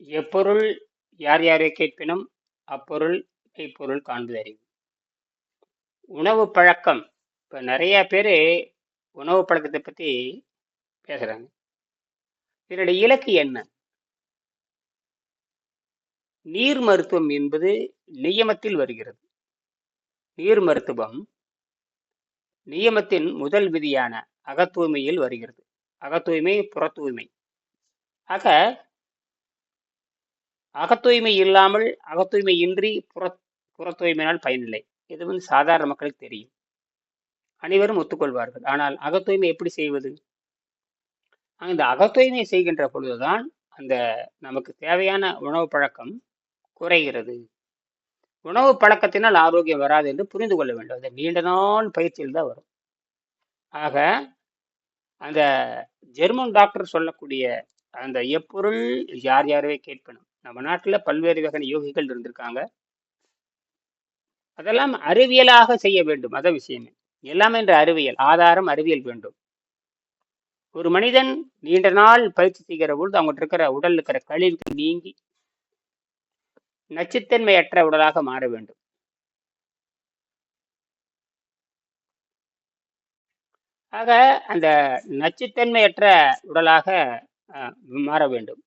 எப்பொருள் யார் யாரை கேட்பினும் அப்பொருள் மெய்ப்பொருள் காண்பதறிவு. உணவு பழக்கம். இப்போ நிறைய பேர் உணவு பழக்கத்தை பற்றி பேசுகிறாங்க இதனுடைய இலக்கு என்ன? நீர் மருத்துவம் என்பது நியமத்தில் வருகிறது. நீர் மருத்துவம் நியமத்தின் முதல் விதியான அகத்தூய்மையில் வருகிறது. அகத்தூய்மை புறத்தூய்மை. ஆக அகத்தூய்மை இல்லாமல் அகத்தூய்மை இன்றி புற புற தூய்மையினால் பயனில்லை. இது வந்து சாதாரண மக்களுக்கு தெரியும். அனைவரும் ஒத்துக்கொள்வார்கள். ஆனால் அகத்தூய்மை எப்படி செய்வது? அந்த அகத்தூய்மை செய்கின்ற பொழுதுதான் அந்த நமக்கு தேவையான உணவு பழக்கம் குறைகிறது. உணவு பழக்கத்தினால் ஆரோக்கியம் வராது என்று புரிந்து கொள்ள வேண்டும். அது நீண்ட நாள் பயிற்சியில் தான் வரும். ஆக அந்த ஜெர்மன் டாக்டர் சொல்லக்கூடிய அந்த எப்பொருள் யார் யாரவே கேட்பணும் நம்ம நாட்டில் பல்வேறு வகை யோகிகள் இருந்திருக்காங்க. அதெல்லாம் அறிவியலாக செய்ய வேண்டும் அத விஷயமே. எல்லாமே என்ற அறிவியல் ஆதாரம் அறிவியல் வேண்டும். ஒரு மனிதன் நீண்ட நாள் பயிற்சி செய்கிற பொழுது அவங்ககிட்ட இருக்கிற உடல் இருக்கிற கழிவுகள் நீங்கி நச்சுத்தன்மையற்ற உடலாக மாற வேண்டும். ஆக அந்த நச்சுத்தன்மையற்ற உடலாக அஹ், மாற வேண்டும்.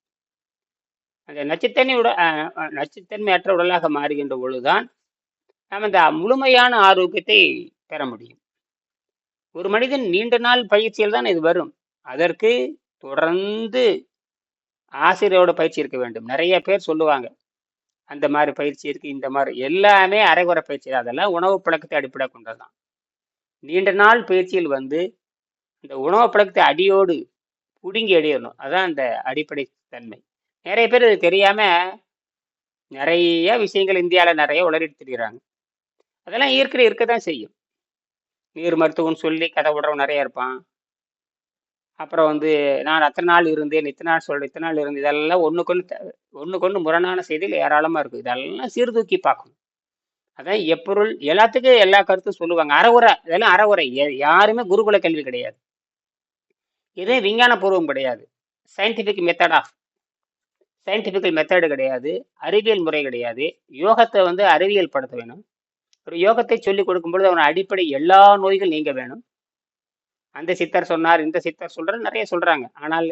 அந்த நச்சுத்தன்மை உட அஹ், நச்சுத்தன்மையற்ற உடலாக மாறுகின்ற பொழுதுதான் நாம் அந்த முழுமையான ஆரோக்கியத்தை பெற முடியும். ஒரு மனிதன் நீண்ட நாள் பயிற்சியில் தான் இது வரும். அதற்கு தொடர்ந்து ஆசிரியரோட பயிற்சி இருக்க வேண்டும். நிறைய பேர் சொல்லுவாங்க அந்த மாதிரி பயிற்சி இருக்கு இந்த மாதிரி. எல்லாமே அரைகுறை பயிற்சி அதெல்லாம் உணவு பழக்கத்தை அடிப்படை கொண்டதுதான். நீண்ட நாள் பயிற்சியில் வந்து இந்த உணவு பழக்கத்தை அடியோடு புடுங்கி எறியணும். அதான் அந்த அடிப்படை தன்மை. நிறைய பேர் இது தெரியாம நிறைய விஷயங்கள் இந்தியாவில் நிறைய உளறிட்டு திரிகிறாங்க அதெல்லாம் இருக்கிற இருக்க தான் செய்யும். நீர் மருத்துவம்னு சொல்லி கதை விடுறவன் நிறைய இருப்பான். அப்புறம் வந்து நான் அத்தனை நாள் இருந்தேன் இத்தனை நாள் சொல்கிறேன் இத்தனை நாள் இருந்து இதெல்லாம் ஒன்றுக்கொன்று ஒன்றுக்கொன்று முரணான செய்திகள் ஏராளமாக இருக்குது இதெல்லாம் சீர்தூக்கி பார்க்கணும். அதான் எப்பொருள் எல்லாத்துக்கும் எல்லா கருத்தும் சொல்லுவாங்க. அறவுரை இதெல்லாம் அறவுரை. யாருமே குருகுல கல்வி கிடையாது. இது விஞ்ஞான பூர்வம் கிடையாது. Scientific method of scientifical method கிடையாது அறிவியல் முறை கிடையாது. யோகத்தை வந்து அறிவியல் படுத்த வேணும். ஒரு யோகத்தை சொல்லி கொடுக்கும்பொழுது அவன் அடிப்படை எல்லா நோய்கள் நீங்க வேணும். அந்த சித்தர் சொன்னார் இந்த சித்தர் சொல்றாரு நிறைய சொல்றாங்க. ஆனால்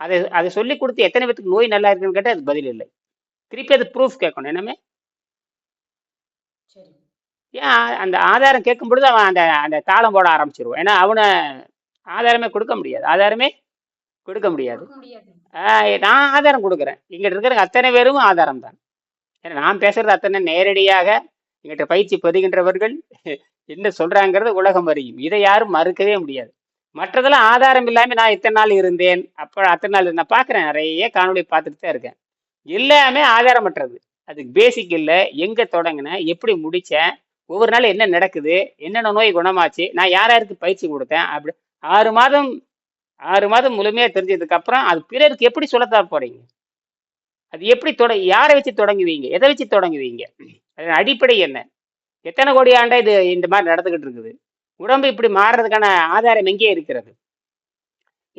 அதை அதை சொல்லி கொடுத்து எத்தனை பேத்துக்கு நோய் நல்லா இருக்குன்னு கேட்டால் அது பதில் இல்லை. திருப்பி அது ப்ரூஃப் கேட்கணும். என்னமே? சரி. ஏன் அந்த ஆதாரம் கேட்கும் பொழுது அவன் அந்த அந்த தாளம் போட ஆரம்பிச்சிருவான். ஏன்னா அவனை ஆதாரமே கொடுக்க முடியாது. ஆதாரமே கொடுக்க முடியாது. நான் ஆதாரம் கொடுக்குறேன். இங்கிட்ட இருக்கிற அத்தனை பேரும் ஆதாரம் தான். ஏன்னா நான் பேசுறது அத்தனை நேரடியாக எங்கிட்ட பயிற்சி பெறுகின்றவர்கள் என்ன சொல்றாங்கிறது உலகம் அறியும். இதை யாரும் மறுக்கவே முடியாது. மற்றதெல்லாம் ஆதாரம் இல்லாமல் நான் இத்தனை நாள் இருந்தேன். அப்போ அத்தனை நாள் நான் பார்க்குறேன். நிறைய காணொளி பார்த்துட்டு தான் இருக்கேன். எல்லாமே ஆதாரமற்றது. அதுக்கு பேசிக் இல்லை. எங்கே தொடங்கினேன் எப்படி முடித்தேன் ஒவ்வொரு நாள் என்ன நடக்குது? என்னென்ன நோய் குணமாச்சு? நான் யார் யாருக்கு பயிற்சி கொடுத்தேன்? அப்படி ஆறு மாதம் ஆறு மாதம் முழுமையாக தெரிஞ்சதுக்கு அப்புறம் அது பிறருக்கு எப்படி சொல்லத்தான் போறீங்க? அது எப்படி தொட யாரை வச்சு தொடங்குவீங்க? எதை வச்சு தொடங்குவீங்க? அதன் அடிப்படை என்ன? எத்தனை கோடி ஆண்டா இது இந்த மாதிரி நடந்துகிட்டு இருக்குது? உடம்பு இப்படி மாறுறதுக்கான ஆதாரம் எங்கே இருக்கிறது?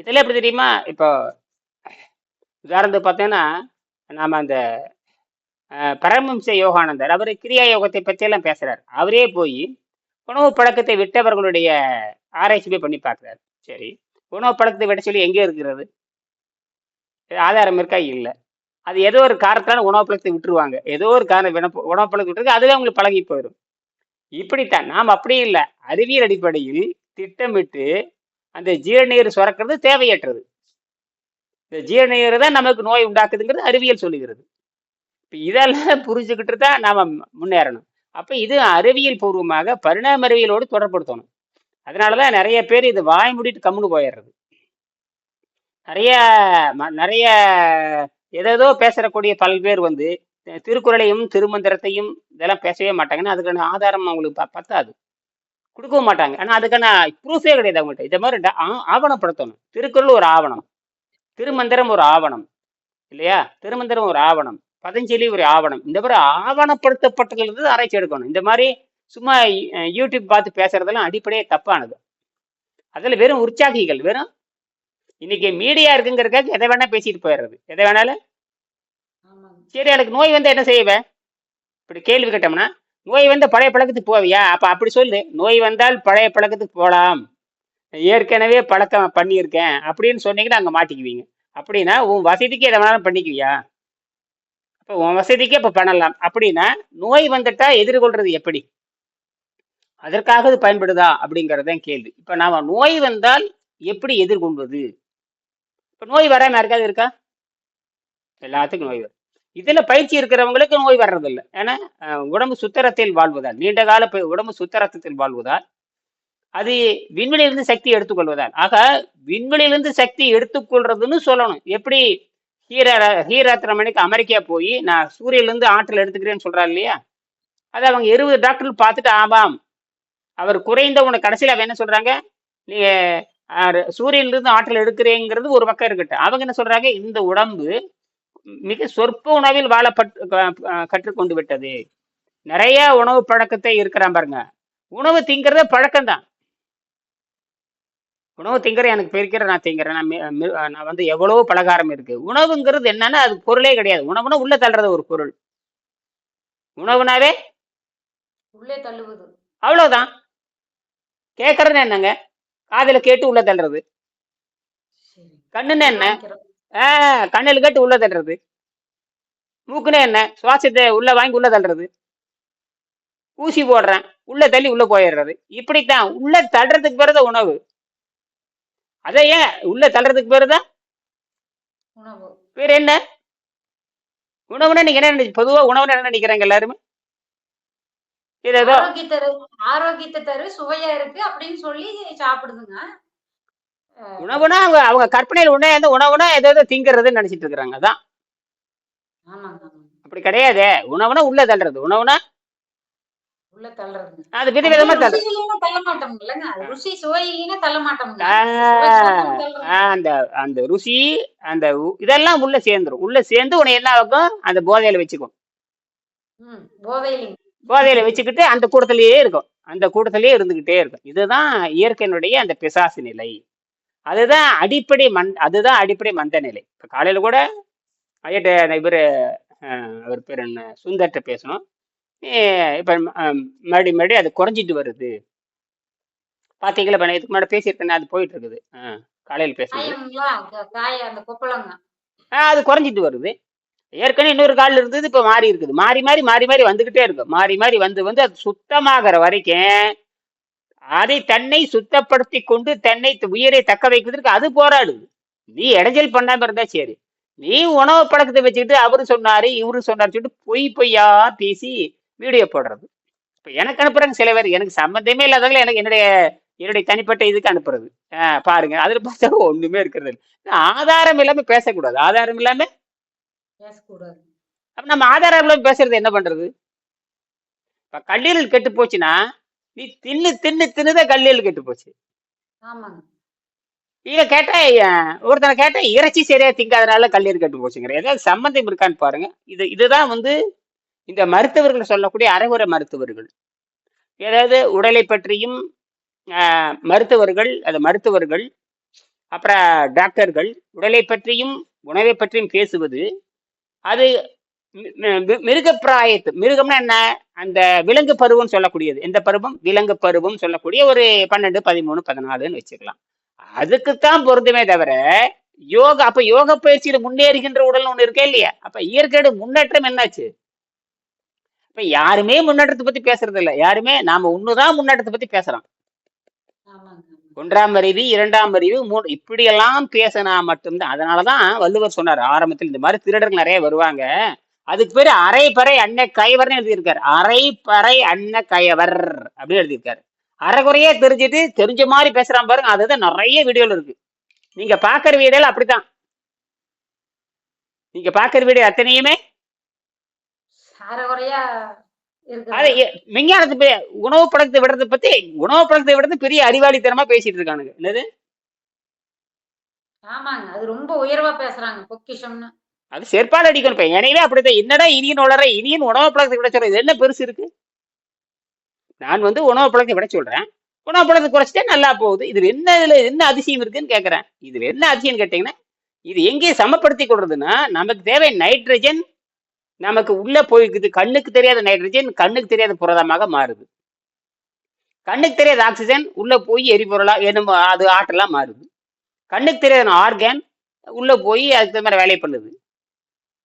இதில் எப்படி தெரியுமா? இப்போ உதாரணத்துக்கு பார்த்தோன்னா நாம் அந்த பரமம்ச யோகானந்தர் அவர் கிரியா யோகத்தை பற்றியெல்லாம் பேசுகிறார் அவரே போய் உணவு பழக்கத்தை விட்டவர்களுடைய ஆராய்ச்சி பண்ணி பார்க்குறாரு. சரி. உணவு பழக்கத்தை விட சொல்லி எங்கே இருக்கிறது. ஆதாரம் இருக்கா? இல்லை. அது ஏதோ ஒரு காரணத்தால உணவு பழக்கத்தை விட்டுருவாங்க. ஏதோ ஒரு காரணம் உணவு பழக்கத்தை விட்டுருக்கு. அதுவே அவங்களுக்கு பழகி போயிடும் இப்படித்தான். நாம் அப்படி இல்லை. அறிவியல் அடிப்படையில் திட்டமிட்டு அந்த ஜீரநீர் சுரக்கிறது தேவையற்றது. இந்த ஜீரநீர் தான் நமக்கு நோய் உண்டாக்குதுங்கிறது அறிவியல் சொல்லுகிறது. இப்போ இதெல்லாம் புரிஞ்சுக்கிட்டு தான் நாம் முன்னேறணும். அப்போ இது அறிவியல் பூர்வமாக பரிணாம அறிவியலோடு தொடர்படுத்தணும் அதனால தான் நிறைய பேர் இது வாய் மூடிட்டு கம்முன்னு போயிடுறது. நிறைய ம- நிறைய ஏதேதோ பேசக்கூடிய பல்வேறு வந்து திருக்குறளையும் திருமந்திரத்தையும் இதெல்லாம் பேசவே மாட்டாங்கன்னா அதுக்கான ஆதாரம் அவங்களுக்கு ப- பத்தாது. கொடுக்கவும் மாட்டாங்க. ஆனால் அதுக்கான ப்ரூஃபே கிடையாது அவங்கள்ட்ட. இதை மாதிரி ட- ஆ- ஆவணப்படுத்தணும். திருக்குறள் ஒரு ஆவணம். திருமந்திரம் ஒரு ஆவணம். இல்லையா? திருமந்திரம் ஒரு ஆவணம். பதஞ்சலி ஒரு ஆவணம். இந்த மாதிரி ஆவணப்படுத்தப்பட்டதுலேருந்து ஆராய்ச்சி எடுக்கணும். இந்த மாதிரி சும்மா யூடியூப் பார்த்து பேசுறதெல்லாம் அடிப்படையே தப்பானது. அதில் வெறும் உற்சாகிகள் வெறும் இன்னைக்கு மீடியா இருக்குங்கிறதுக்காக எதை வேணா பேசிட்டு போயிடுறது. எதை வேணாலும். சரி எனக்கு நோய் வந்தா என்ன செய்வேன் இப்படி கேள்வி கேட்டோம்னா நோய் வந்த பழைய பழக்கத்துக்கு போவியா? அப்ப அப்படி சொல்லு. நோய் வந்தால் பழைய பழக்கத்துக்கு போலாம். ஏற்கனவே பழக்கம் பண்ணியிருக்கேன். அப்படின்னு சொன்னீங்கன்னா அங்க மாட்டிக்குவீங்க. அப்படின்னா உன் வசதிக்கு எதை வேணாலும் பண்ணிக்குவியா? அப்ப உன் வசதிக்கு அப்ப பண்ணலாம். அப்படின்னா நோய் வந்துட்டா எதிர்கொள்றது எப்படி? அதற்காக அது பயன்படுதா அப்படிங்கறதுதான் கேள்வி. இப்போ நாம் நோய் வந்தால் எப்படி எதிர்கொள்வது? இப்போ நோய் வராமல் யாருக்காவது இருக்கா? எல்லாத்துக்கும் நோய் வரும். இதில் பயிற்சி இருக்கிறவங்களுக்கு நோய் வர்றதில்லை. ஏன்னா உடம்பு சுத்தரத்தில் வாழ்வதால் நீண்ட கால ப- உடம்பு சுத்தரத்தில் வாழ்வதால் அது விண்வெளியிலிருந்து சக்தி எடுத்துக்கொள்வதால். ஆக விண்வெளியிலிருந்து சக்தி எடுத்துக்கொள்றதுன்னு சொல்லணும். எப்படி? ஹீர ஹீராத்திரமணிக்கு அமெரிக்கா போய் நான் சூரியன்லேருந்து ஆற்றல் எடுத்துக்கிறேன்னு சொல்றா இல்லையா? அது அவங்க இருபது டாக்டர் பார்த்துட்டு ஆமாம் அவர் குறைந்த உனக்கு கடைசியில் அவன் என்ன சொல்றாங்க? நீங்க அஹ், சூரியனிலிருந்து ஆற்றல் எடுக்கிறேங்கிறது ஒரு பக்கம் இருக்கட்டும். அவங்க என்ன சொல்றாங்க? இந்த உடம்பு மிக சொற்ப உணவில் வாழப்பட்டு கற்றுக்கொண்டு விட்டது. நிறைய உணவு பழக்கத்தை இருக்கிறான் பாருங்க. உணவு திங்கிறத பழக்கம்தான். உணவு திங்கிற எனக்கு பிரிக்கிற நான் திங்கிறேன். நான் நான் வந்து எவ்வளவோ பலகாரம் இருக்கு. உணவுங்கிறது என்னன்னா அது பொருளே கிடையாது. உணவுனா உள்ள தள்ளுறது ஒரு பொருள். உணவுனாவே உள்ளே தள்ளுவது. அவ்வளவுதான். கேட்கறது என்னங்க? காதுல கேட்டு உள்ள தள்ளுறது. கண்ணுன்னா என்ன. ஆஹ் கண்ணில் கேட்டு உள்ள தள்ளுறது. மூக்குன்னா என்ன? சுவாசத்தை உள்ள வாங்கி உள்ள தள்ளுறது. ஊசி போடுறேன். உள்ள தள்ளி உள்ள போயிடுறது. இப்படித்தான். உள்ள தள்ளுறதுக்கு பேருதான் உணவு. அதை ஏன் உள்ள தள்ளுறதுக்கு பேருதான் உணவு. வேற என்ன? உணவுனா நீங்க என்ன நினைச்சு பொதுவா உணவுன்னு என்ன நினைக்கிறாங்க எல்லாருமே? இது ஏதோ ஆரோக்கியத்தை தரு- சுவையா இருக்கு அப்படின்னு சொல்லி சாப்பிடுதுங்க. உணவுனா அவங்க அவங்க கற்பனையில் உடனே வந்து உணவுனா ஏதோ ஏதோ திங்கிறதுன்னு நினைச்சிட்டு இருக்கிறாங்க. அதான். அப்படி கிடையாதே. உணவுனா உள்ள தள்ளுறது. உணவுனா உள்ள தள்ளுறது. அது விதவிதமா அந்த அந்த ருசி அந்த இதெல்லாம் உள்ள சேர்ந்துரும். உள்ள சேர்ந்து உன்னை என்ன ஆகும் அந்த போதையில வச்சுக்கும். போதையில வச்சுக்கிட்டு அந்த கூடத்திலேயே இருக்கும். அந்த கூடத்திலேயே இருந்துகிட்டே இருக்கும். இதுதான் இயற்கையினுடைய அந்த பிசாசு நிலை. அதுதான் அடிப்படை மண் அதுதான் அடிப்படை மந்த நிலை. இப்ப காலையில கூட ஐயட்ட இவர் அவர் பேர் என்ன சுந்தர்கிட்ட பேசணும். இப்ப அஹ், மறுபடி மறுபடி அது குறைஞ்சிட்டு வருது. பாத்தீங்களா இப்ப இதுக்கு முன்னாடி பேசியிருக்கேன் அது போயிட்டு இருக்குது காலையில ஆஹ் அது குறைஞ்சிட்டு வருது. ஏற்கனவே இன்னொரு கால் இருந்தது இப்போ மாறி இருக்குது. மாறி மாறி மாறி மாறி வந்துக்கிட்டே இருக்கு. மாறி மாறி வந்து வந்து அது சுத்தமாகிற வரைக்கும் அதை தன்னை சுத்தப்படுத்தி கொண்டு தன்னை த- உயிரை தக்க வைக்கிறதுக்கு அது போராடுது. நீ இடைஞ்சல் பண்ணாம இருந்தா சரி. நீ உணவு பழக்கத்தை வச்சுக்கிட்டு அவரு சொன்னாரு இவரு சொன்னாரு சொல்லிட்டு பொய் பொய்யா பேசி வீடியோ போடுறது. இப்போ எனக்கு அனுப்புறாங்க சில பேர். எனக்கு சம்மந்தமே இல்லாதவங்கள எனக்கு என்னுடைய என்னுடைய தனிப்பட்ட இதுக்கு அனுப்புறது. பாருங்க. அதுல பார்த்தா ஒண்ணுமே இருக்கிறது இல்லை. ஆதாரம் இல்லாம பேசக்கூடாது. ஆதாரம் இல்லாம பேசக்கூடாது. அப்ப நம்ம ஆதாரம் இல்லாம பேசுறது என்ன பண்றது? இப்ப கல்லீரல் கெட்டு போச்சுன்னா நீ தின்னு தின்னு தின்னுதான் கல்லீரல் கெட்டு போச்சு. ஆமாங்க. இத கேட்டா ஒருத்தனை கேட்டா இறைச்சி சரியா திங்காதனால கல்லீரல் கெட்டு போச்சுங்கிற. ஏதாவது சம்மந்தம் இருக்கான்னு பாருங்க. இது இதுதான் வந்து இந்த மருத்துவர்கள் சொல்லக்கூடிய அரைகுறை மருத்துவர்கள். ஏதாவது உடலை பற்றியும் மருத்துவர்கள் அது மருத்துவர்கள் அப்புறம் டாக்டர்கள் உடலை பற்றியும் உணவை பற்றியும் பேசுவது அது மிருகப்பிராயத்து. மிருகம்னா என்ன? அந்த விலங்கு பருவம் சொல்லக்கூடியது. எந்த பருவம்? விலங்கு பருவம் சொல்லக்கூடிய ஒரு பன்னெண்டு பதிமூணு பதினாலுன்னு வச்சுக்கலாம். அதுக்குத்தான் பொருந்துமே தவிர யோகா அப்ப யோக பயிற்சியில முன்னேறுகின்ற உடல் ஒண்ணு இருக்கே இல்லையா? அப்ப இயற்கையோட முன்னேற்றம் என்னாச்சு? இப்ப யாருமே முன்னேற்றத்தை பத்தி பேசுறது இல்ல. யாருமே நாம ஒண்ணுதான் முன்னேற்றத்தை பத்தி பேசுறோம். ஒன்றாம் அறிவு இரண்டாம் அறிவு மூணு இப்படியெல்லாம் பேசினா மட்டும்தான். அதனாலதான் வள்ளுவர் சொன்னார் ஆரம்பத்தில் இந்த மாதிரி திருடர்கள் நிறைய வருவாங்க. அதுக்கு பேரு அரை பறை அன்ன கயவர்னு எழுதியிருக்காரு. அரை பறை அன்ன கயவர் அப்படின்னு எழுதியிருக்காரு. அரைகுறையே தெரிஞ்சுட்டு தெரிஞ்ச மாதிரி பேசுறான் பாருங்க அதுதான் நிறைய வீடியோல இருக்கு. நீங்க பாக்குற வீடியோல அப்படித்தான். நீங்க பாக்குற வீடியோ அத்தனையுமே அரைகுறையா விஞ்ஞானத்தை உணவு பழக்கத்தை விடுறதை பத்தி உணவு பழக்கத்தை விடுறது பெரிய அறிவாளித்தனமா பேசிட்டு இருக்கானுங்க. என்னது? ஆமாங்க அது ரொம்ப உயர்வா பேசுறாங்க பொக்கிஷம்னு. அது செருப்பால் அடிக்கணும் எனவே அப்படித்தான். என்னடா இனியன் வளர இனியன் உணவு பழக்கத்தை விட சொல்றேன் இது என்ன பெருசு இருக்கு? நான் வந்து உணவு பழக்கத்தை விட சொல்றேன். உணவு பழக்கத்தை குறைச்சிட்டே நல்லா போகுது. இதுல என்ன இதுல என்ன அதிசயம் இருக்குன்னு கேக்குறேன். இதுல என்ன அதிசயம் கேட்டீங்கன்னா இது எங்கே சமப்படுத்தி கொள்றதுன்னா நமக்கு தேவை நைட்ரஜன் நமக்கு உள்ள போயிருக்குது. கண்ணுக்கு தெரியாத நைட்ரஜன் கண்ணுக்கு தெரியாத புரதமாக மாறுது. கண்ணுக்கு தெரியாத ஆக்சிஜன் உள்ள போய் எரிபொருளா என்னமோ அது ஆற்றலா மாறுது. கண்ணுக்கு தெரியாத ஆர்கான் உள்ள போய் அதுக்கு தகுந்த மாதிரி வேலை பண்ணுது.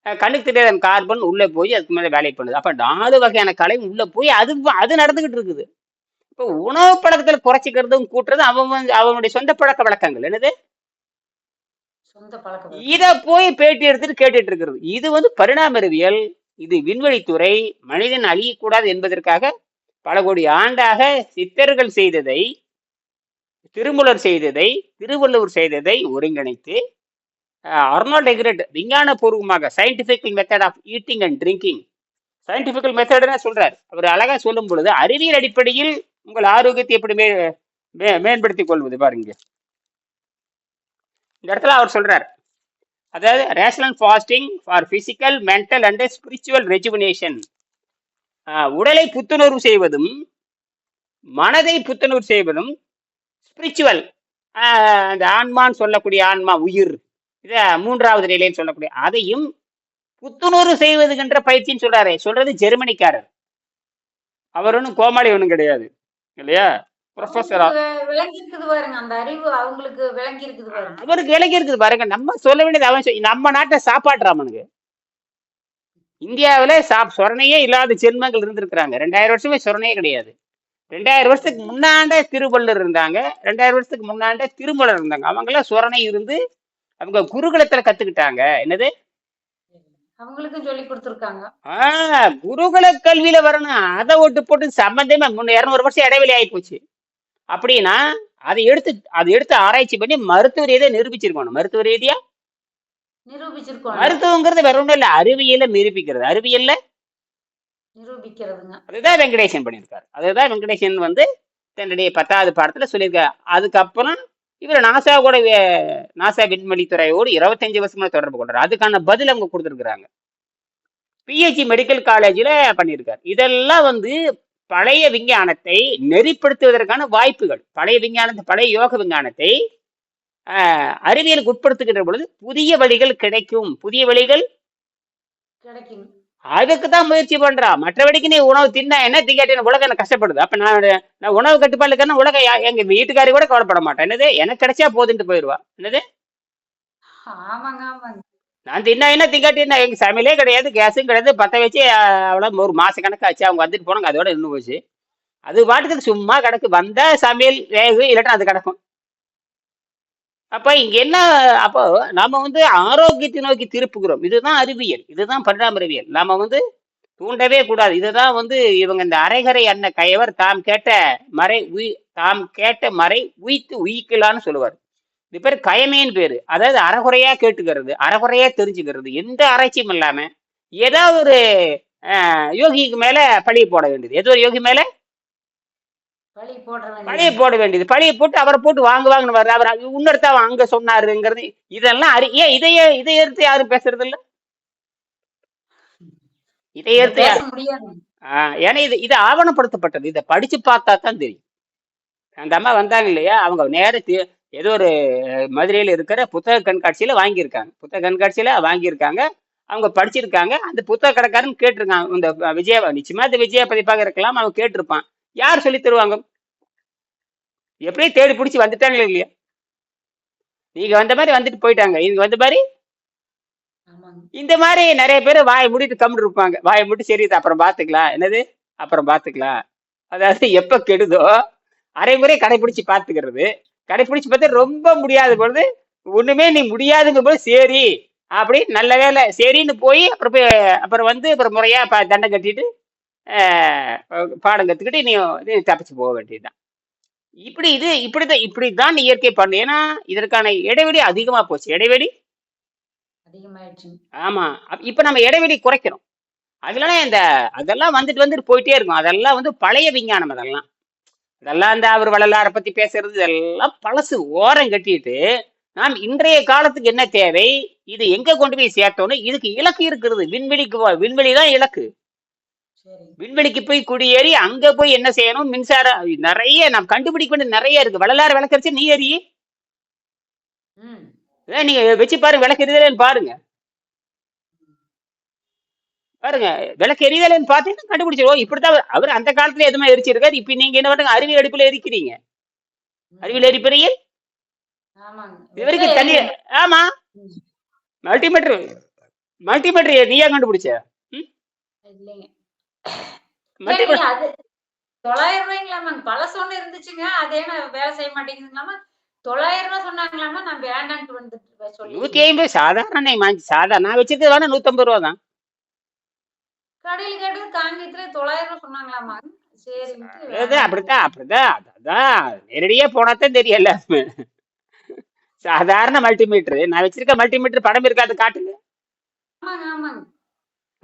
கண்ணுக்கு தெரியாத கார்பன் உள்ள போய் அதுக்கு மேல வேலை பண்ணுது. அப்ப நாலு வகையான கலை உள்ள போய் அது அது நடந்துகிட்டு இருக்குது. இப்போ உணவு பழக்கத்துல குறைச்சிக்கிறதும் கூட்டுறதும் அவன் வந்து அவனுடைய சொந்த பழக்க வழக்கங்கள். என்னது? இத போய் பேட்டி எடுத்துட்டு கேட்டுட்டு இருக்கிறது. இது வந்து பரிணாம அறிவியல் இது விண்வெளித்துறை மனிதன் அழியக்கூடாது என்பதற்காக பல கோடி ஆண்டாக சித்தர்கள் செய்ததை திருமூலர் செய்ததை திருவள்ளுவர் செய்ததை ஒருங்கிணைத்து அர்னால்ட் எக்ரெட் விஞ்ஞான பூர்வமாக scientific method of eating and drinking scientifical மெத்தட்னு சொல்றார். அவர் அழகா சொல்லும் பொழுது அறிவியல் அடிப்படையில் உங்கள் ஆரோக்கியத்தை எப்படி மே மே- மேம்படுத்திக் கொள்வது பாருங்க. இந்த இடத்துல அவர் சொல்றார். அதாவது rational fasting for physical mental and spiritual rejuvenation உடலை புத்துணர்வு செய்வதும் மனதை புத்துணர்வு செய்வதும் ஸ்பிரிச்சுவல் அந்த ஆன்மான்னு சொல்லக்கூடிய ஆன்மா உயிர். இதை மூன்றாவது நிலைன்னு சொல்லக்கூடிய அதையும் புத்துணர்வு செய்வதுகின்ற பயிற்சின்னு சொல்றாரு. சொல்றது ஜெர்மனிக்காரர். அவர் ஒன்றும் கோமாளி ஒன்றும் கிடையாது. இல்லையா? ப்ரொஃபஸரா விளங்கி இருக்குது பாருங்க அந்த அறிவு அவங்களுக்கு விளங்கி இருக்குது பாருங்க. அவருக்கு விலகி இருக்குது பாருங்க நம்ம சொல்ல வேண்டியது அவன் நம்ம நாட்டை சாப்பாட்டுறாமனுங்க இந்தியாவில சாப் சொரணையே இல்லாத ஜென்மங்கள் இருந்திருக்கிறாங்க. ரெண்டாயிரம் வருஷமே சொரணையே கிடையாது. ரெண்டாயிரம் வருஷத்துக்கு முன்னாண்ட திருவள்ளுவர் இருந்தாங்க. ரெண்டாயிரம் வருஷத்துக்கு முன்னாண்ட திருமலர் இருந்தாங்க. அவங்கெல்லாம் சொரணை இருந்து அவங்க குருகுலத்துல கத்துக்கிட்டாங்க. என்னது? அவங்களுக்கும் சொல்லி கொடுத்துருக்காங்க. ஆஹ் குருகுல கல்வியில வரணும். அதை ஒட்டு போட்டு சம்பந்தமே முன்ன இருநூறு வருஷம் இடைவெளி ஆகி போச்சு அப்படின்னா அதை எடுத்து அதை எடுத்து ஆராய்ச்சி பண்ணி மருத்துவ ரீதியா நிரூபிச்சிருக்கணும். மருத்துவ ரீதியா? நிரூபிச்சிருக்கோம். மருத்துவங்கிறது வேற ஒண்ணும் இல்ல. அறிவியல நிரூபிக்கிறது அறிவியல்ல? நிரூபிக்கிறதுங்க. அதுதான் வெங்கடேசன் பண்ணியிருக்காரு. அதுதான் வெங்கடேசன் வந்து தன்னுடைய பத்தாவது பாடத்துல சொல்லியிருக்காரு அதுக்கப்புறம் இவர் நாசா கூட நாசா விண்வெளித்துறையோடு இருபத்தஞ்சு வருஷமா தொடர்பு கொண்டாரு. அதுக்கான பதில் அவங்க கொடுத்துருக்குறாங்க. பிஹெச்சி மெடிக்கல் காலேஜில் பண்ணியிருக்காரு. இதெல்லாம் வந்து பழைய விஞ்ஞானத்தை நெறிப்படுத்துவதற்கான வாய்ப்புகள் பழைய விஞ்ஞானத்தை பழைய யோக விஞ்ஞானத்தை அறிவியலுக்கு உட்படுத்துகின்ற பொழுது புதிய வழிகள் கிடைக்கும். புதிய வழிகள் கிடைக்கும். அதுக்கு தான் முயற்சி பண்றா. மற்றபடிக்கு நீ உணவு தின்னா என்ன திங்காட்டி உலகம் என்ன கஷ்டப்படுது. அப்ப நான் நான் உணவு கட்டுப்பாடு இருக்கேன்னா உலகம் யா- எங்க வீட்டுக்காரி கூட கவலைப்பட மாட்டேன் என்னது? எனக்கு கிடைச்சா போதுன்ட்டு போயிடுவா என்னது? ஆமாங்க ஆமாங்க. நான் தின்னா என்ன திங்காட்டி என்ன? எங்க சமையலே கிடையாது கேஸும் கிடையாது. பத்த வச்சு அவ்வளோ ஒரு மாச கணக்கு ஆச்சு. அவங்க வந்துட்டு போனாங்க அதோட நின்று போச்சு. அது பாட்டுக்கு சும்மா கிடக்கு. வந்தால் சமையல் வேகு இல்லாட்டா அது கிடக்கும். அப்ப இங்க என்ன அப்போ நம்ம வந்து ஆரோக்கியத்தை நோக்கி திருப்புகிறோம். இதுதான் அறிவியல். இதுதான் பரிணாம அறிவியல் நம்ம வந்து தூண்டவே கூடாது. இதுதான் வந்து இவங்க இந்த அரைகரை அன்ன கயவர் தாம் கேட்ட மறை உய் தாம் கேட்ட மறை உய்த்து உயிக்கலான்னு சொல்லுவார். இது பேர் கயமேன்னு பேரு. அதாவது அறகுறையா கேட்டுக்கிறது அறகுறையா தெரிஞ்சுக்கிறது எந்த ஆராய்ச்சியும் இல்லாம ஏதாவது ஒரு யோகிக்கு மேல பழிய போட வேண்டியது. ஏதோ ஒரு யோகி மேல? பழி பழிய போட வேண்டியது. பழிய போட்டு அவரை போட்டு வாங்கு வாங்குன்னு வர்ற அவர் இன்னொருத்த அவன் அங்க சொன்னாருங்கிறது இதெல்லாம் அறி ஏன் இதையே இதை எடுத்து யாரும் பேசுறது இல்ல இதை எடுத்து ஆஹ் ஏன்னா இது இது ஆவணப்படுத்தப்பட்டது. இதை படிச்சு பார்த்தா தான் தெரியும். அந்த அம்மா வந்தாங்க இல்லையா? அவங்க நேரத்து ஏதோ ஒரு மதுரையில் இருக்கிற புத்தக கண்காட்சியில் வாங்கியிருக்காங்க. புத்தக கண்காட்சியில் வாங்கியிருக்காங்க. அவங்க படிச்சிருக்காங்க. அந்த புத்தக கடைக்காரன் கேட்டிருக்காங்க இந்த விஜய நிச்சயமா இந்த விஜய பதிப்பாக இருக்கலாம். அவன் கேட்டிருப்பான். யார் சொல்லி தருவாங்க? எப்படியும் தேடி பிடிச்சி வந்துட்டாங்களே இல்லையா? நீங்க வந்த மாதிரி வந்துட்டு போயிட்டாங்க. இவங்க வந்த மாதிரி? இந்த மாதிரி நிறைய பேர் வாயை மூடிட்டு கம்முன்னு இருப்பாங்க. வாயை மூடி சரி அப்புறம் பார்த்துக்கலாம் என்னது? அப்புறம் பார்த்துக்கலாம் அதாவது எப்ப கெடுதோ அரைமுறை கடைபிடிச்சு பார்த்துக்கிறது. கடைபிடிச்சு பார்த்தா ரொம்ப முடியாத பொழுது ஒண்ணுமே நீ முடியாதுங்க போது சரி அப்படி நல்ல வேலை சரின்னு போய் அப்புறம் போய் அப்புறம் வந்து அப்புறம் முறையா தண்டை கட்டிட்டு பாடம் கத்துக்கிட்டு நீ தப்பிச்சு போக வேண்டியதுதான். இப்படி இது இப்படிதான் இப்படிதான் இயற்கை பண்ணு ஏன்னா இதற்கான இடைவெளி அதிகமா போச்சு. இடைவெளி? அதிகமாயிடுச்சு. ஆமா. இப்ப நம்ம இடைவெளி குறைக்கிறோம். அதெல்லாம் இந்த அதெல்லாம் வந்துட்டு வந்துட்டு போயிட்டே இருக்கும். அதெல்லாம் வந்து பழைய விஞ்ஞானம் அதெல்லாம். இதெல்லாம் இந்த அவர் வள்ளலாரை பத்தி பேசுறது இதெல்லாம் பழசு ஓரம் கட்டிட்டு நாம் இன்றைய காலத்துக்கு என்ன தேவை? இது எங்க கொண்டு போய் சேர்த்தோன்னு இதுக்கு இலக்கு இருக்கிறது. விண்வெளிக்கு விண்வெளி தான் இலக்கு. விண்வெளிக்கு போய் குடியேறி அங்க போய் என்ன செய்யணும்? மின்சாரம் நிறைய நாம் கண்டுபிடிக்க வேண்டியது நிறைய இருக்கு. வள்ளலார் விளக்கரிச்சு நீ எறி ம். இதான் நீங்க வச்சு பாருங்க. விளக்குறதுல பாருங்க. பாருங்க விளக்கு எரிதலைன்னு பார்த்தீங்கன்னா கண்டுபிடிச்சிருவோம். இப்படித்தான் அவர் அந்த காலத்துல எதுவுமே எரிச்சிருக்காரு. இப்ப நீங்க என்ன பண்ணுங்க அறிவியல் அடுப்புல எரிக்கிறீங்க. அறிவியல் எரிப்பறையில் ஆமாங்க. இது வரைக்கும் தண்ணி ஆமா. மல்டிமீட்டர் மல்டிமீட்டர் நீயா கண்டுபிடிச்ச? தொள்ளாயிரம் ரூபாய்ங்களாமாங்க பழசு ஒண்ணு இருந்துச்சுங்க. அதே வேலை செய்ய மாட்டேங்குதுங்களாமா. தொள்ளாயிரம் ரூபாய் சொன்னாங்களாமா நான் வேண்டான்ட்டு வந்துட்டு நூத்தி ஐம்பது சாதாரண சாதாரண நான் வச்சிருக்கிறது வேணா நூத்தம்பது ரூபா தான் கடையில கேட்டது காங்கியத்துல தொள்ளாயிரம் ரூபாய் சொன்னாங்களாமா? சரின்ட்டு அப்படித்தான் அப்படித்தான் அதான். நேரடியா போனாதான் எல்லாருமே. சாதாரண மல்டிமீட்டர். நான் வச்சிருக்க மல்டிமீட்டர் படம் இருக்காது காட்டுங்க. ஆமாங்க ஆமாங்க.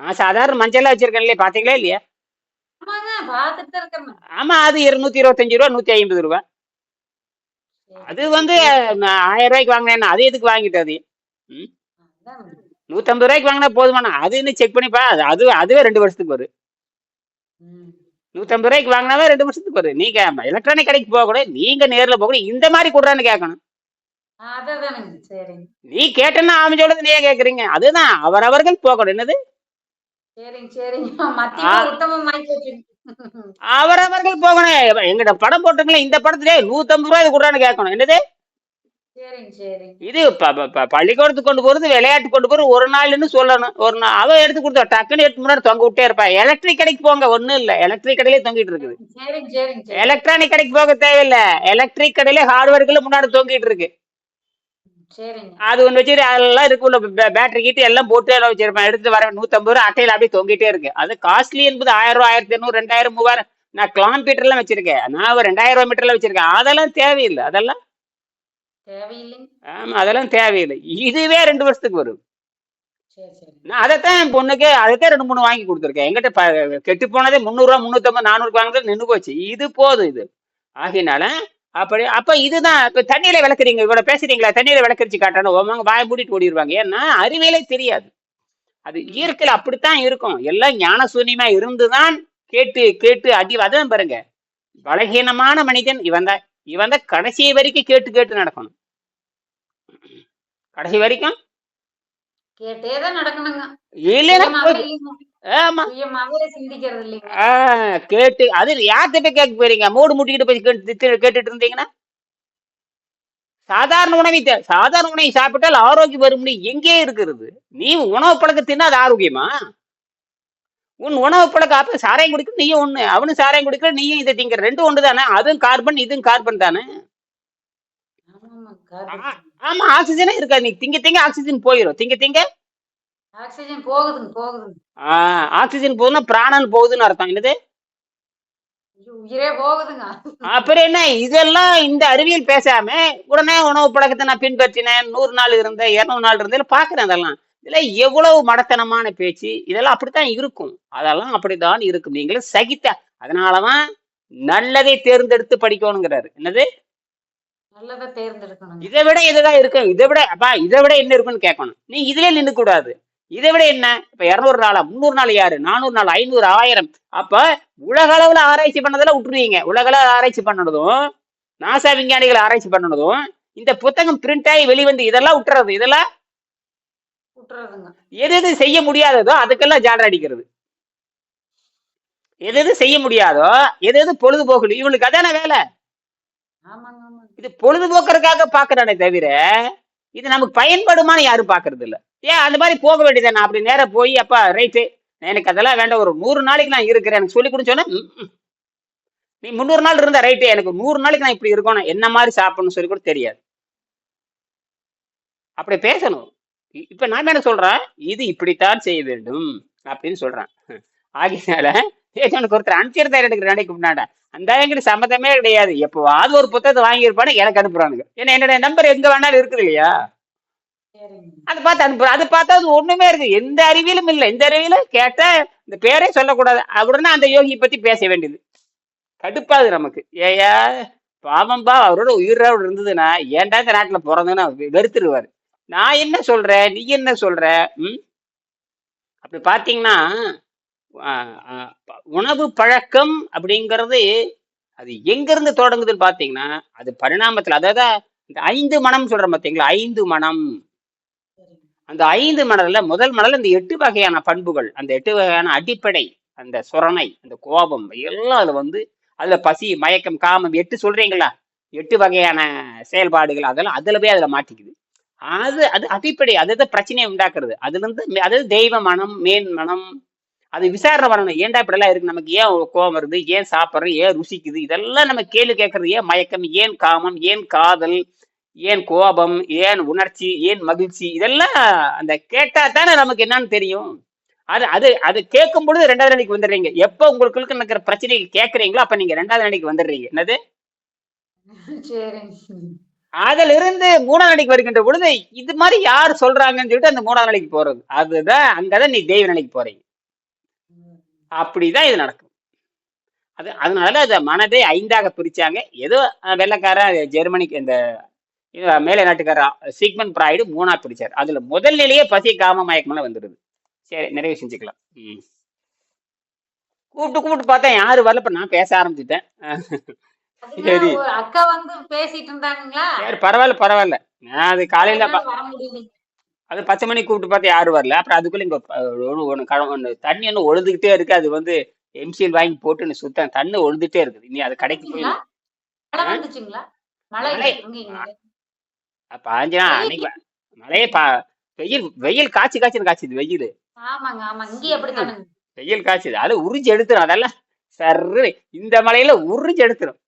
நான் சாதாரண மஞ்சள்லாம் வச்சிருக்கேன் இல்லையா? பாத்தீங்களா இல்லையா ஆமா அது இருநூத்தி இருபத்தஞ்சு ரூபா நூத்தி ஐம்பது ரூபா. அது வந்து ஆயிரம் ரூபாய்க்கு வாங்கினேன் அது எதுக்கு வாங்கிட்டு அது அதாங்க. நூத்தம்பது ரூபாய்க்கு வாங்கினா போதுமாண்ணா. அது இன்னும் செக் பண்ணிப்பா. அது அது அதுவே ரெண்டு வருஷத்துக்கு வரும். நூத்தம்பது ரூபாய்க்கு வாங்கினாவே ரெண்டு வருஷத்துக்கு வரும். நீங்க எலக்ட்ரானிக் கடைக்கு போக கூட நீங்க நேர்ல போக கூட இந்த மாதிரி கொடுறான்னு கேட்கணும் நீ கேட்டேன்னா அவன் சொல்றது நீயே கேக்குறீங்க. அதுதான் அவரவர்கள் போகணும். என்னது? அவரவர்கள் போகணும். எங்கிட்ட படம் போட்டுங்களேன் இந்த படத்துல நூத்தம்பது ரூபாய் கொடுறான்னு கேட்கணும் என்னது? இது ப- ப- ப- பள்ளிக்கூடத்துக்கு கொண்டு போறது விளையாட்டு கொண்டு போறது ஒரு நாள்னு சொல்லணும். ஒரு நாள் அவ எடுத்து கொடுத்தா டக்குன்னு எடுத்து முன்னாடி தொங்க விட்டே இருப்பா. எலக்ட்ரிக் கடைக்கு போங்க ஒண்ணும் இல்ல. எலக்ட்ரிக் கடையிலே தொங்கிட்டு இருக்குது. எலக்ட்ரானிக் கடைக்கு போக தேவையில்ல. எலக்ட்ரிக் கடையில ஹார்ட்வேர்கள் முன்னாடி தொங்கிட்டு இருக்கு. அது ஒன்று வச்சுட்டு அதெல்லாம் இருக்கு உள்ள பேட்டரி கீட்டு எல்லாம் போட்டு எல்லாம் வச்சிருப்பேன். எடுத்து வர நூத்தம்பது ரூபா அட்டையில அப்படியே தொங்கிட்டே இருக்கு. அது காஸ்ட்லி என்பது ஆயிரம் ரூபா ஆயிரத்தி ஐநூறு ரெண்டாயிரம் மூவாயிரம். நான் கிலோமீட்டர் எல்லாம் வச்சிருக்கேன். நான் ஒரு ரெண்டாயிரம் ரூபா மீட்டர்ல வச்சிருக்கேன். அதெல்லாம் தேவையில்லை. அதெல்லாம் ஆமா அதெல்லாம் தேவையில்லை. இதுவே ரெண்டு வருஷத்துக்கு வரும். நான் அதைத்தான் என் பொண்ணுக்கு அதுக்கே ரெண்டு மூணு வாங்கி கொடுத்துருக்கேன். எங்கிட்ட கெட்டு போனதே முந்நூறுரூவா முந்நூற்றம்பது நானூறுக்கு வாங்குறது நின்று போச்சு. இது போதும் இது. ஆகினால அப்படி அப்ப இதுதான் இப்ப தண்ணியில விளக்குறீங்க இவ்வளவு பேசுறீங்களா தண்ணியில விளக்கரிச்சு காட்டணும் ஓமாங்க வாய மூடிட்டு ஓடிடுவாங்க ஏன்னா அறிவியலே தெரியாது. அது இயற்கையில அப்படித்தான் இருக்கும். எல்லாம் ஞான சூன்யமா இருந்துதான் கேட்டு கேட்டு அடி அதான் பாருங்க. பலகீனமான மனிதன் இவன் தான். இவன் தான் கடைசி வரைக்கும் கேட்டு கேட்டு நடக்கணும். கடைசி வரைக்கும்? கேட்டே தான் நடக்கணுங்க. ஆமா கேட்டு அது யார்கிட்ட போய் கேட்க போறீங்க? மூடு முட்டிக்கிட்டு போய் கேட்டு- கேட்டு- கேட்டுட்டு இருந்தீங்கன்னா? சாதாரண உணவை சாதாரண உணவை சாப்பிட்டால் ஆரோக்கியம் வரும்னு எங்கே இருக்கிறது? நீ உணவு பழக்கம் தின்னா அது ஆரோக்கியமா? உன் உணவு பழக்கம் அப்ப சாராயம் குடிக்க நீயும் ஒண்ணு. அவனும் சாராயம் குடிக்கிற நீயும் இதை திங்கிற. ரெண்டும் ஒன்று தானே அதுவும் கார்பன் இதுவும் கார்பன் தானே? ஆமா ஆக்சிஜனே இருக்காது. நீ திங்க திங்க ஆக்சிஜன் போயிடும் திங்க திங்க? ஆக்சிஜன் போகுதுங்க போகுதுங்க. ஆ, ஆக்சிஜன் போகுதுன்னா பிராணன் போகுதுன்னு அர்த்தம். என்னது? ஐயோ, உயிரே போகுதுங்க. அப்புறம் என்ன? இதெல்லாம் இந்த அறிவியல் பேசாம உடனே உணவு பழக்கத்தை நான் பின்பற்றினேன். நூறு நாள் இருந்தேன் இருநூறு நாள் இருந்தேன் பாக்குறேன் அதெல்லாம். இதெல்லாம் எவ்வளவு மடத்தனமான பேச்சு. இதெல்லாம் அப்படித்தான் இருக்கும். அதெல்லாம் அப்படித்தான் இருக்கும். நீங்களும் சகித்த. அதனாலதான் நல்லதை தேர்ந்தெடுத்து படிக்கணுங்கிறாரு. என்னது? நல்லதை இதை விட இதுதான் இருக்கும் இதை விட அப்பா இதை விட என்ன இருக்குன்னு கேட்கணும். நீ இதுல நின்று கூடாது இதை விட என்ன? இப்ப இருநூறு நாளா முந்நூறு நாள் யாரு? நானூறு நாள் ஐநூறு ஆயிரம். அப்ப உலக அளவுல ஆராய்ச்சி பண்ணதெல்லாம் விட்டுருவீங்க. உலக அளவுல ஆராய்ச்சி பண்ணனதும் நாசா விஞ்ஞானிகள் ஆராய்ச்சி பண்ணனதும் இந்த புத்தகம் பிரிண்ட் ஆகி வெளிவந்து இதெல்லாம் விட்டுறது இதெல்லாம் எது எது செய்ய முடியாததோ அதுக்கெல்லாம் ஜாலர் அடிக்கிறது. எது எது செய்ய முடியாதோ எது எது பொழுதுபோக்கு இவனுக்கு அதான வேலை? ஆமாங்க. இது பொழுதுபோக்குறதுக்காக பாக்குறானே தவிர இது நமக்கு பயன்படுமான்னு யாரும் பாக்குறது இல்ல ஏன் அந்த மாதிரி போக வேண்டியதானே அப்படி நேரம் போய் அப்பா ரைட்டு எனக்கு அதெல்லாம் வேண்டாம் ஒரு நூறு நாளைக்கு நான் இருக்கிறேன் எனக்கு சொல்லி கொடுச்சோன்னா ம், நீ முந்நூறு நாள் இருந்தா ரைட்டு எனக்கு நூறு நாளைக்கு நான் இப்படி இருக்கணும் என்ன மாதிரி சாப்பிடணும்னு சொல்லி கூட தெரியாது. அப்படி பேசணும். இப்ப நான் என்ன சொல்றேன் இது இப்படித்தான் செய்ய வேண்டும் அப்படின்னு சொல்றேன். ஆகினால எனக்கு ஒருத்தர் அனுப்பிச்சிருந்தாரு எனக்கு நினைக்க முன்னாடா. அந்த எங்கிட்ட சம்மதமே கிடையாது. எப்போவாவது ஒரு புத்தகத்தை வாங்கியிருப்பானு எனக்கு அனுப்புறானுங்க. ஏன்னா என்னோட நம்பர் எங்க வேணாலும் இருக்குது இல்லையா? அதை பார்த்து அனுப்புறேன் அது பார்த்தா அது ஒண்ணுமே இருக்கு. எந்த அறிவியலும் இல்லை. எந்த அறிவியலும் கேட்டா இந்த பேரே சொல்லக்கூடாது. உடனே அந்த யோகியை பத்தி பேச வேண்டியது. கடுப்பாது நமக்கு. ஏயா பாவம்பா அவரோட உயிரோடு இருந்ததுன்னா ஏன்டா இந்த நாட்டுல பிறந்ததுன்னு வெறுத்துருவாரு. நான் என்ன சொல்றேன்? நீ என்ன சொல்ற? ம்? அப்படி பாத்தீங்கன்னா உணவு பழக்கம் அப்படிங்கிறது அது எங்க இருந்து தொடங்குதுன்னு பாத்தீங்கன்னா அது பரிணாமத்துல அதாவது இந்த ஐந்து மனம் சொல்ற பார்த்தீங்களா ஐந்து மனம் அந்த ஐந்து மணல்ல முதல் மடல் இந்த எட்டு வகையான பண்புகள் அந்த எட்டு வகையான அடிப்படை அந்த சுரணை அந்த கோபம் எல்லாம் அதுல வந்து அதுல பசி மயக்கம் காமம் எட்டு சொல்றீங்களா? எட்டு வகையான செயல்பாடுகள் அதெல்லாம் அதுல போய் அதுல மாட்டிக்குது. அது அது அடிப்படை அதுதான் பிரச்சனையை உண்டாக்குறது. அதுல இருந்து அதாவது தெய்வ மனம் மேன் மனம் அது விசாரணை வரணும். ஏன்டா இப்படி எல்லாம் இருக்கு? நமக்கு ஏன் கோபம் வருது? ஏன் சாப்பிட்றோம் ஏன் ருசிக்குது? இதெல்லாம் நம்ம கேள்வி கேட்கறது ஏன் மயக்கம்? ஏன் காமம்? ஏன் காதல்? ஏன் கோபம்? ஏன் உணர்ச்சி? ஏன் மகிழ்ச்சி? இதெல்லாம் அந்த கேட்டா தானே நமக்கு என்னன்னு தெரியும். அது அது அது கேட்கும் பொழுது ரெண்டாவது நிலைக்கு வந்துடுறீங்க. எப்போ உங்களுக்குள்ள இருக்கிற பிரச்சனையை கேட்கறீங்களோ அப்ப நீங்க ரெண்டாவது நிலைக்கு வந்துடுறீங்க. என்னது? அதுல இருந்து மூணாவது நிலைக்கு வருகின்ற பொழுது இது மாதிரி யார் சொல்றாங்கன்னு சொல்லிட்டு அந்த மூணாவது நிலைக்கு போறது. அதுதான் அங்கதான் நீ தெய்வ நிலைக்கு போறீங்க. அப்படிதான் இது நடக்கும். அது அதனால அந்த மனதை ஐந்தாக பிரிச்சாங்க. ஏதோ வெள்ளைக்காரன் அது ஜெர்மனிக்கு இந்த மேலை நாட்டுக்கார சிக்மன் பிராய்டு மூணா பிரிச்சார். அதுல முதல் நிலையே பசி காம மயக்கமெல்லாம் வந்துடுது. சரி நிறைவு செஞ்சுக்கலாம். கூப்பிட்டு கூப்பிட்டு பார்த்தேன் யாரு வரல இப்ப நான் பேச ஆரம்பிச்சுட்டேன். சரி. அக்கா வந்து பேசிட்டு இருந்தாங்களா சரி பரவாயில்ல பரவாயில்ல. நான் அது காலையில அது பத்து மணிக்கு கூப்பிட்டு பார்த்து யாரும் வரல. அப்புறம் அதுக்குள்ள இங்க ப- ஒண்ணு ஒண்ணு கட- ஒண்ணு தண்ணி ஒண்ணு ஒழுதுகிட்டே இருக்கு. அது வந்து எம்சிஎல் வாங்கி போட்டு சுத்தம். தண்ணி ஒழுதுட்டே இருக்குது. இனி அது கடைக்கு. பாஞ்சனா அன்னைக்கு மழையே பா வெயில் வெயில் காய்ச்சி காய்ச்சின்னு காய்ச்சுது வெயில். வெயில் காய்ச்சுது. அது உறிஞ்சு எடுத்துரும். அதெல்லாம் சர்ரு. இந்த மலையில உறிஞ்சு எடுத்துரும்.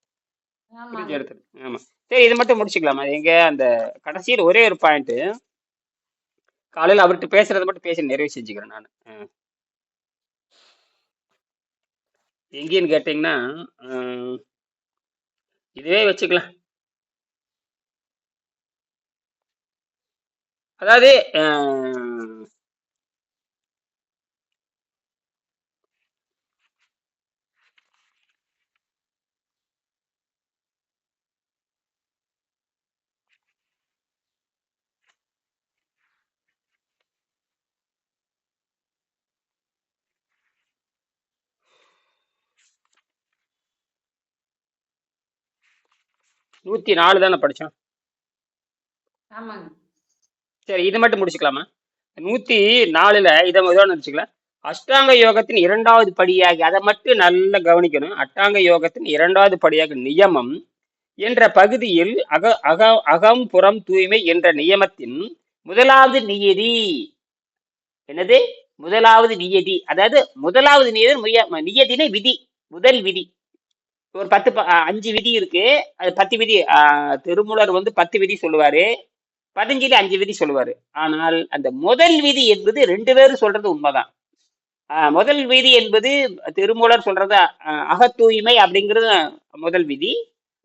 உறிஞ்சு எடுத்துரும். ஆமா. சரி இது மட்டும் முடிச்சுக்கலாமா? எங்க அந்த கடைசியில் ஒரே ஒரு பாயிண்ட் காலையில் அவர்கிட்ட பேசுறதை மட்டும் பேசி நிறைவு செஞ்சுக்கிறேன் நான். எங்கேன்னு கேட்டீங்கன்னா இதுவே வச்சுக்கலாம். அதாவது நூத்தி நாலு தானே படிச்சோம்? சரி இது மட்டும் முடிச்சுக்கலாமா? நூத்தி நாலுல இதை வச்சுக்கலாம் அஷ்டாங்க யோகத்தின் இரண்டாவது படியாகி அதை மட்டும் நல்லா கவனிக்கணும். அஷ்டாங்க யோகத்தின் இரண்டாவது படியாக நியமம் என்ற பகுதியில் அக அக அகம் புறம் தூய்மை என்ற நியமத்தின் முதலாவது நியதி. என்னது? முதலாவது நியதி. அதாவது முதலாவது நியதி நியதினே விதி முதல் விதி. ஒரு பத்து அஞ்சு விதி இருக்கு. அது பத்து விதி திருமூலர் வந்து பத்து விதி சொல்லுவாரு. பதஞ்சலி அஞ்சு விதி சொல்லுவாரு. ஆனால் அந்த முதல் விதி என்பது ரெண்டு பேரும் சொல்றது உண்மைதான். ஆஹ் முதல் விதி என்பது திருமூலர் சொல்றது அகத்தூய்மை அப்படிங்கிறது முதல் விதி.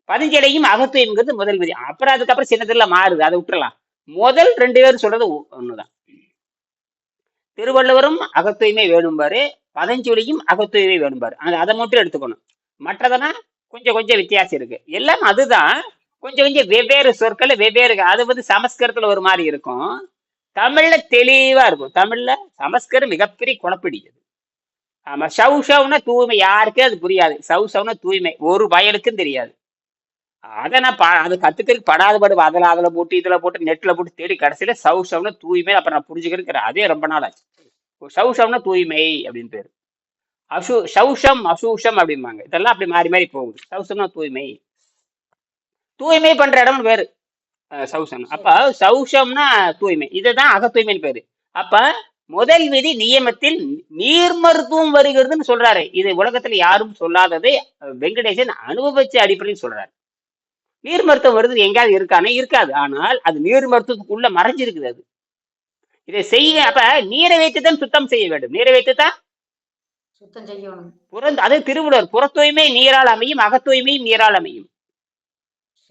பதஞ்சலியும் அகத்தூய்மைங்கிறது முதல் விதி. அப்புறம் அதுக்கப்புறம் சின்னதுல மாறுது. அதை விட்டுறலாம். முதல் ரெண்டு பேரும் சொல்றது ஒண்ணுதான். திருவள்ளுவரும் அகத்தூய்மை வேணும்பாரு. பதஞ்சலியும் அகத்தூய்மை வேணும்பாரு. அதை மட்டும் எடுத்துக்கணும். மற்றதெல்லாம் கொஞ்சம் கொஞ்சம் வித்தியாசம் இருக்கு. எல்லாம் அதுதான். கொஞ்சம் கொஞ்சம் வெவ்வேறு சொற்கள் வெவ்வேறு அது வந்து சமஸ்கிருதத்துல ஒரு மாதிரி இருக்கும். தமிழ்ல தெளிவா இருக்கும். தமிழ்ல சமஸ்கிருதம் மிகப்பெரிய குழப்பிடி ஆமா ஷவ் ஷவ்னா தூய்மை. யாருக்கே அது புரியாது. சவ் ஷவ்னா தூய்மை. ஒரு பயலுக்கும் தெரியாது. அதை நான் பா அது கத்துக்கிறதுக்கு படாத படு அதில் அதில் போட்டு இதில் போட்டு நெட்டில் போட்டு தேடி கடைசியில் சவ் ஷவ்னா தூய்மை. அப்புறம் நான் புரிஞ்சுக்கிறேன் அதே ரொம்ப நாள் ஆச்சு. சவ் தூய்மை அப்படின்னு பேர். அசு சௌஷம் அசூஷம் அப்படிம்பாங்க. இதெல்லாம் அப்படி மாறி மாறி போகுது. சௌஷம்னா தூய்மை. தூய்மை பண்ற இடம் பேரு. அஹ் சௌஷம். அப்ப சௌஷம்னா தூய்மை. இதுதான் அக தூய்மைன்னு பேரு. அப்ப முதல் விதி நியமத்தில் நீர் மருத்துவம் வருகிறதுன்னு சொல்றாரு. இது உலகத்துல யாரும் சொல்லாததை வெங்கடேசன் அனுபவிச்ச அடிப்படையில் சொல்றாரு. நீர் மருத்துவம் வருது எங்கேயாவது இருக்கானே? இருக்காது. ஆனால் அது நீர் மருத்துவத்துக்குள்ள மறைஞ்சிருக்குது அது. இதை செய்ய அப்ப நீரை வைத்து தான் சுத்தம் செய்ய வேண்டும். நீரை வைத்து தான் சுத்தம் செய்யணும். புற அது திருவள்ளுவர் புற தூய்மை நீரால் அமையும் அக தூய்மை நீரால் அமையும்.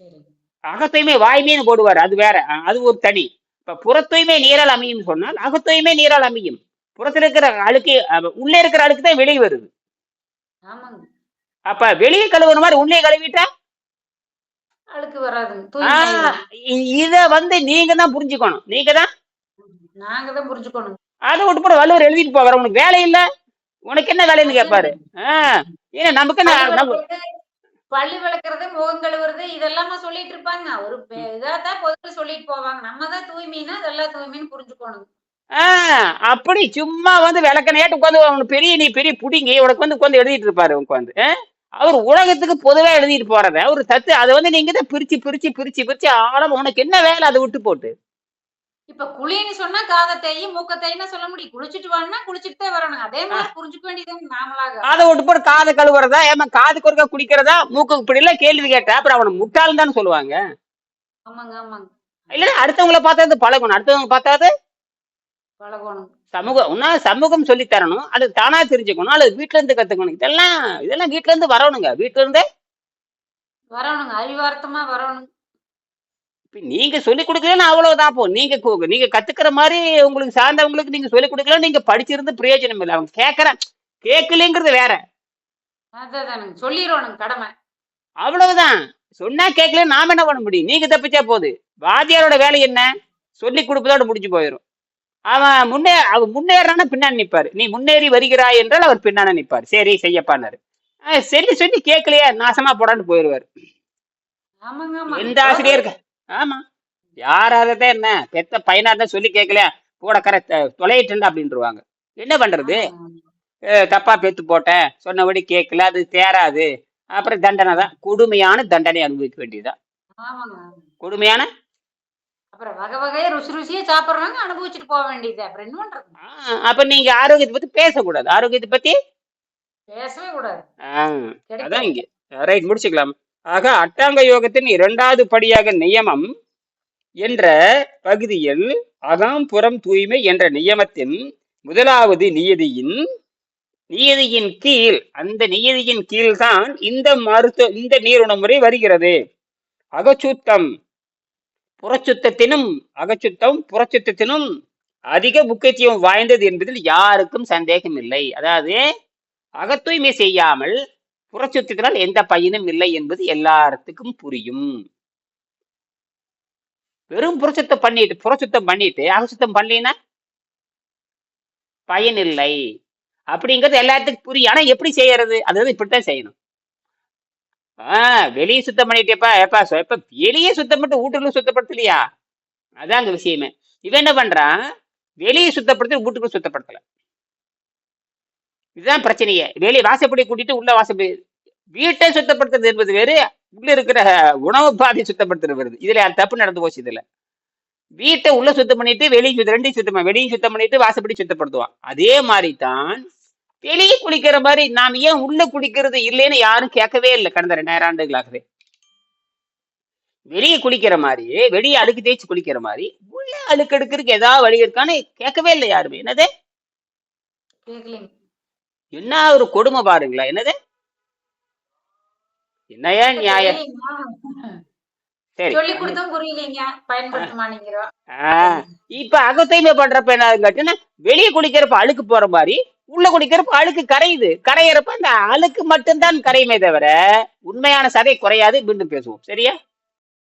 சரி. அக தூய்மை வாய்மைன்னு போடுவார் அது வேற. அது ஒரு தனி. இப்ப புற தூய்மை நீரால் அமையும் சொன்னால் அக தூய்மை நீரால் அமையும். புறத்துல இருக்கிற அழுக்கு உள்ளே இருக்கிற அழுக்கு தான் வெளியே வருது. அப்ப வெளியே கழுவுற மாதிரி உள்ளே கழுவிட்டா? அழுக்கு இத வந்து நீங்க தான் புரிஞ்சுக்கணும். நீங்க தான்? நாங்க தான் புரிஞ்சுக்கணும். அதை விட்டு போட வள்ளுவர் எழுதிட்டு போவார். உனக்கு வேலை இல்ல. உனக்கு என்ன வேலைன்னு கேட்பாரு ஏன்னா நமக்கு நம்ம விளக்குறது, முகம் கழுவுறது இதெல்லாமா சொல்லிட்டு இருப்பாங்க. ஒரு இதாதான் பொதுவில் சொல்லிட்டு போவாங்க. நம்ம தான் தூய்மைன்னா இதெல்லாம் தூய்மைன்னு புரிஞ்சுக்கணும். ஆஹ் அப்படி சும்மா வந்து விளக்கணையாட்டு உட்காந்து அவனுக்கு பெரிய நீ பெரிய புடிங்கி. உனக்கு வந்து உட்காந்து எழுதிட்டு இருப்பாரு உட்காந்து. அவர் உலகத்துக்கு பொதுவா எழுதிட்டு போறத ஒரு தத்து அதை வந்து நீங்க தான் பிரிச்சு பிரிச்சு பிரிச்சு பிரிச்சு ஆழம் உனக்கு என்ன வேலை அதை விட்டு போட்டு? இப்ப குளின்னு சொன்னா காதை தேய் மூக்க தேய்னா சொல்ல முடியும். குளிச்சுட்டு வான்னா குளிச்சுட்டு வரணும். அதே மாதிரி புரிஞ்சுக்க வேண்டியது நாமளாக. அதை விட்டு போட்டு காதை கழுவுறதா? ஏமா காது குறுக்க குடிக்கிறதா? மூக்கு இப்படி கேள்வி கேட்டா. அப்புறம் அவனை முட்டாள்னு தானே சொல்லுவாங்க. ஆமாங்க ஆமாங்க. இல்ல அடுத்தவங்கள பார்த்தாது பழகணும். அடுத்தவங்க பார்த்தாது பழகணும். சமூகம் ஒன்னா சமூகம் சொல்லி தரணும் அது தானா தெரிஞ்சுக்கணும். அல்லது வீட்ல இருந்து கத்துக்கணும். இதெல்லாம் இதெல்லாம் வீட்ல இருந்து வரணுங்க. வீட்ல இருந்தே வரணுங்க. அறிவார்த்தமா வரணும். நீங்க சொல்லி கொடுக்கலன்னு அவ்வளவுதான் போ. நீங்க நீங்க கத்துக்கிற மாதிரி உங்களுக்கு சார்ந்தவங்களுக்கு நீங்க சொல்லி கொடுக்கல நீங்க படிச்சிருந்து பிரயோஜனம் இல்லை. அவங்க கேட்கறேன் கேட்கலங்கிறது வேற. சொல்லிடுவானுங்க கடமை. அவ்வளவுதான். சொன்னா கேட்கல நாம என்ன பண்ண முடியும்? நீங்க தப்பிச்சா போகுது வாத்தியாரோட வேலை என்ன? சொல்லி கொடுப்பதோட முடிஞ்சு போயிடும் அவன் முன்னே அவன் முன்னேறான பின்னாடி நிப்பாரு. நீ முன்னேறி வருகிறாய் என்றால் அவர் பின்னாடி நிப்பாரு. சரி செய்யப்பானாரு சரி சொல்லி கேட்கலையா நாசமா போடான்னு போயிடுவாரு எந்த ஆசிரியருக்கு ஆமா. யாராவது என்ன? பெத்த பையனா இருந்தா சொல்லி கேட்கல கூட கரை தொலையிட்டு அப்படின்ட்டுருவாங்க என்ன பண்றது? தப்பா பெத்து போட்டேன். சொன்னபடி கேட்கல அது தேராது. அப்புறம் தண்டனை தான். கொடுமையான தண்டனை அனுபவிக்க வேண்டியதுதான். கொடுமையான? அப்புறம் வகை வகையா ருசி ருசியா சாப்பிடுறாங்க அனுபவிச்சுட்டு போக வேண்டியது அப்புறம் என்ன பண்றது? ஆஹ் அப்ப நீங்க ஆரோக்கியத்தை பத்தி பேசக்கூடாது. ஆரோக்கியத்தை பத்தி? பேசவே கூடாது. அதான் இங்க. ரைட் முடிச்சுக்கலாம். ஆக அட்டாங்க யோகத்தின் இரண்டாவது படியாக நியமம் என்ற பகுதியில் அகாம்புறம் தூய்மை என்ற நியமத்தின் முதலாவது நியதியின் நியதியின் கீழ் அந்த நியதியின் கீழ்தான் இந்த மருத்துவ இந்த நீருண முறை வருகிறது. அகச்சுத்தம் புறச்சுத்தத்தினும் அகச்சுத்தம் புறச்சுத்தத்தினும் அதிக முக்கியத்துவம் வாய்ந்தது என்பதில் யாருக்கும் சந்தேகம் இல்லை அதாவது அகத்தூய்மை செய்யாமல் புறச்சொத்துக்கிறால் எந்த பயனும் இல்லை என்பது எல்லாத்துக்கும் புரியும். வெறும் புறச்சுத்தம் பண்ணிட்டு புறச்சுத்தம் பண்ணிட்டு அகசுத்தம் பண்ணலன்னா? பயன் இல்லை. அப்படிங்கிறது எல்லாத்துக்கும் புரியும். ஆனா எப்படி செய்யறது? அதாவது இப்படித்தான் செய்யணும். ஆஹ் வெளியே சுத்தம் பண்ணிட்டேப்பா ஏப்பா எப்ப வெளியே சுத்தம் பண்ணிட்டு வீட்டுக்குள்ள சுத்தப்படுத்தலையா? அதான் அந்த விஷயமே. இவன் என்ன பண்றான்? வெளியே சுத்தப்படுத்தி வீட்டுக்குள்ள சுத்தப்படுத்தல. இதுதான் பிரச்சனையே. வெளியே வாசப்படி கூட்டிட்டு உள்ள வாசப்படி. வீட்டை சுத்தப்படுத்துறது என்பது வேறு உள்ள இருக்கிற உணவு பாதை சுத்தப்படுத்துறது வருது இதுல தப்பு நடந்து போச்சு இதுல? வீட்டை உள்ள சுத்தம் பண்ணிட்டு வெளியே சுத்தம் ரெண்டையும் சுத்தம் வெளியும் சுத்தம் பண்ணிட்டு வாசப்படி சுத்தப்படுத்துவான். அதே மாதிரி தான் வெளியே குளிக்கிற மாதிரி நாம் ஏன் உள்ள குளிக்கிறது இல்லைன்னு யாரும் கேட்கவே இல்லை கடந்த ரெண்டாயிரம் ஆண்டுகளாகவே. வெளியே குளிக்கிற மாதிரி வெளியே அழுக்கு தேய்ச்சி குளிக்கிற மாதிரி உள்ள அழுக்கு எடுக்கிறதுக்கு ஏதாவது வழி இருக்கான்னு கேட்கவே இல்லை யாருமே. என்னது? என்ன ஒரு கொடுமை பாருங்களேன். என்னது? என்னையா நியாயம். சரி. இப்ப அகத்தூய்மை பண்றப்ப என்ன வெளியே குளிக்கிறப்ப அழுக்கு போற மாதிரி உள்ள குளிக்கிறப்ப அழுக்கு கரையுது. கரையிறப்ப அந்த அழுக்கு மட்டும்தான் கரையுமே தவிர உண்மையான சதை குறையாது. மீண்டும் பேசுவோம். சரியா?